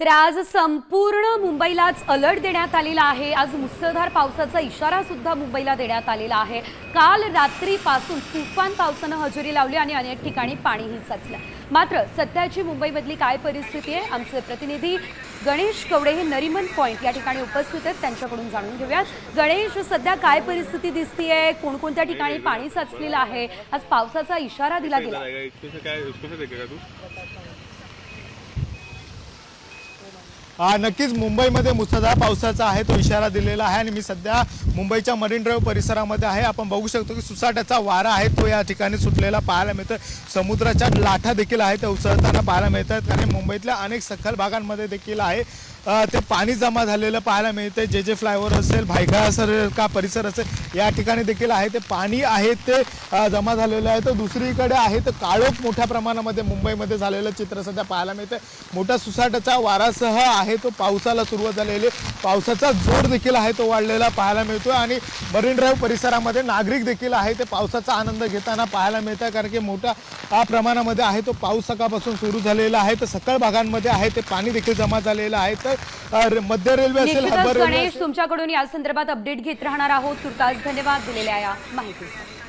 तर आज संपूर्ण मुंबईलाच अलर्ट देण्यात आलेला आहे. आज मुसळधार पावसाचा इशारा सुद्धा मुंबईला देण्यात आलेला आहे. काल रात्रीपासून तुफान पावसानं हजेरी लावली आणि अनेक ठिकाणी पाणीही साचलं. मात्र सध्याची मुंबईमधली काय परिस्थिती आहे? आमचे प्रतिनिधी गणेश कवडे हे नरिमन पॉईंट या ठिकाणी उपस्थित आहेत. त्यांच्याकडून जाणून घेऊयात. गणेश सध्या काय परिस्थिती दिसतीये? कोणकोणत्या ठिकाणी पाणी साचलेलं आहे? आज पावसाचा इशारा दिला गेला. नक्कीच मुंबईमध्ये मुसळधार पावसाचा आहे तो इशारा दिलेला आहे आणि मी सध्या मुंबईच्या मरीन ड्राईव्ह परिसरामध्ये आहे. आपण बघू शकतो की सुसाट्याचा वारा आहे तो या ठिकाणी सुटलेला पाहायला मिळतो समुद्राच्या लाठा देखील आहे त्या उसळताना पाहायला मिळतात आणि मुंबईतल्या अनेक सखल भागांमध्ये देखील आहे. ते पाणी जमा झालेलं पाहायला मिळते जे जे फ्लायओव्हर असेल भायखळा असेल का परिसर असेल या ठिकाणी देखील आहे. ते पाणी आहे ते जमा झालेलं आहे. तर दुसरीकडे आहे तर काळोख मोठ्या प्रमाणामध्ये मुंबईमध्ये झालेलं चित्र सध्या पाहायला मिळतं मोठ्या सुसाटाच्या वारासह आहे. तो पावसाला सुरुवात झालेली आहे. पावसाचा जोर देखील आहे तो वाढलेला पाहायला मिळतो आणि मरीन ड्राईव्ह परिसरामध्ये नागरिक देखील आहे ते पावसाचा आनंद घेताना पाहायला मिळतं कारण की मोठ्या प्रमाणामध्ये आहे तो पाऊस सकाळपासून सुरू झालेला आहे. तर सकाळ भागांमध्ये आहे ते पाणी देखील जमा झालेलं आहे. तर मध्य रेल्वे असेल गणेश तुमच्याकडून या संदर्भात अपडेट घेत राहणार आहोत. तुर्तास धन्यवाद दिलेल्या या माहितीसाठी.